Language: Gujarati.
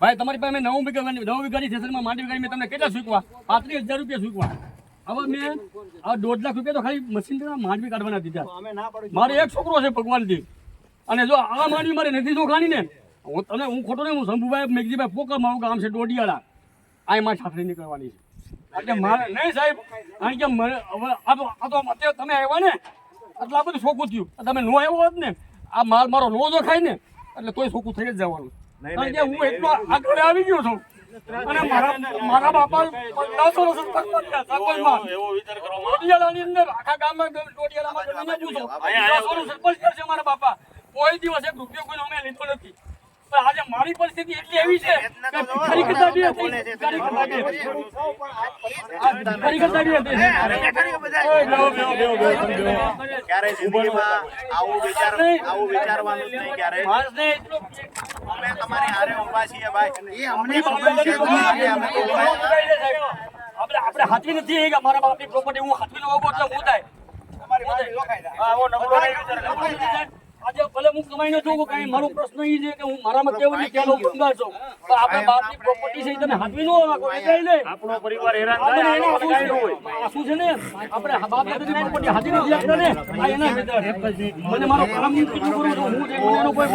ભાઈ તમારી પાસે મેં નવ વીઘા નવ વીઘાની સેશનમાં માંડી વીઘાની મેં તમને કેટલા સૂકવા? પાંત્રીસ હજાર રૂપિયા સૂકવા. હવે મેં આ દોઢ લાખ રૂપિયા તો ખાલી મશીન માંડવી કાઢવાના દીધા મારે એક છોકરો છે ભગવાનથી અને જો આ માંડવી મારે નથી ચોખાની ને હું તને હું ખોટો નહીં હું શંભુભાઈ મેઘજીભાઈ પોકર મારું ગામ છે ડોડિયાળા. આ મારી સાથે નીકળવાની છે. એટલે મારે નહીં સાહેબ કારણ કે મને હવે આ તો આ તો અત્યારે તમે આવ્યા ને એટલે આ બધું શોખું થયું. તમે નો આવ્યો હોત ને આ માલ મારો લોજો ખાય ને એટલે તોય શોખું થઈ જ જવાનું. કારણ કે હું એટલો આગળ આવી ગયો છું. અને મારા મારા બાપા પચાસો વર્ષ સરપંચમાં ડોડિયાળાની અંદર આખા ગામમાં ડોડિયાળામાં તમે પૂછો સરપંચ છે મારા બાપા. કોઈ દિવસ એક રૂપિયો કોઈ અમે લીધો નથી. મારી પરિસ્થિતિ એટલી એવી છે કે ખરી કરતા બી હતી. ખરી કરતા બી હતી. ખરી કરતા બી હતી. ક્યારે જિંદગીમાં આવું વિચાર આવું વિચારવાનું નહીં ક્યારે અમે તમારી હારે ઊભા છીએ ભાઈ. આપણી બાપની property અમે તો આપણે આપણે હાથવી નથી એ કે મારા બાપની પ્રોપર્ટી હું હાથવી લઉં એટલે હું થાય. હા, ઓ નબળો નબળો ભલે હું કમાઈ ન જોઉં કઈ મારો પ્રશ્ન એ છે કે હું મારામાં કેવું લોકો ગુંગાર છું? પણ આપણા બાપની પ્રોપર્ટી છે તમે હાથવી નો રાખો એટલે લે. આપણો પરિવાર હેરાન થાય એના શું છે? આ શું છે ને? આપણે બાપ દાદાની પ્રોપર્ટી હાથવી નથી આપતા ને. આ એના મને મારો કામ કીધું કરું છું હું જે કોઈ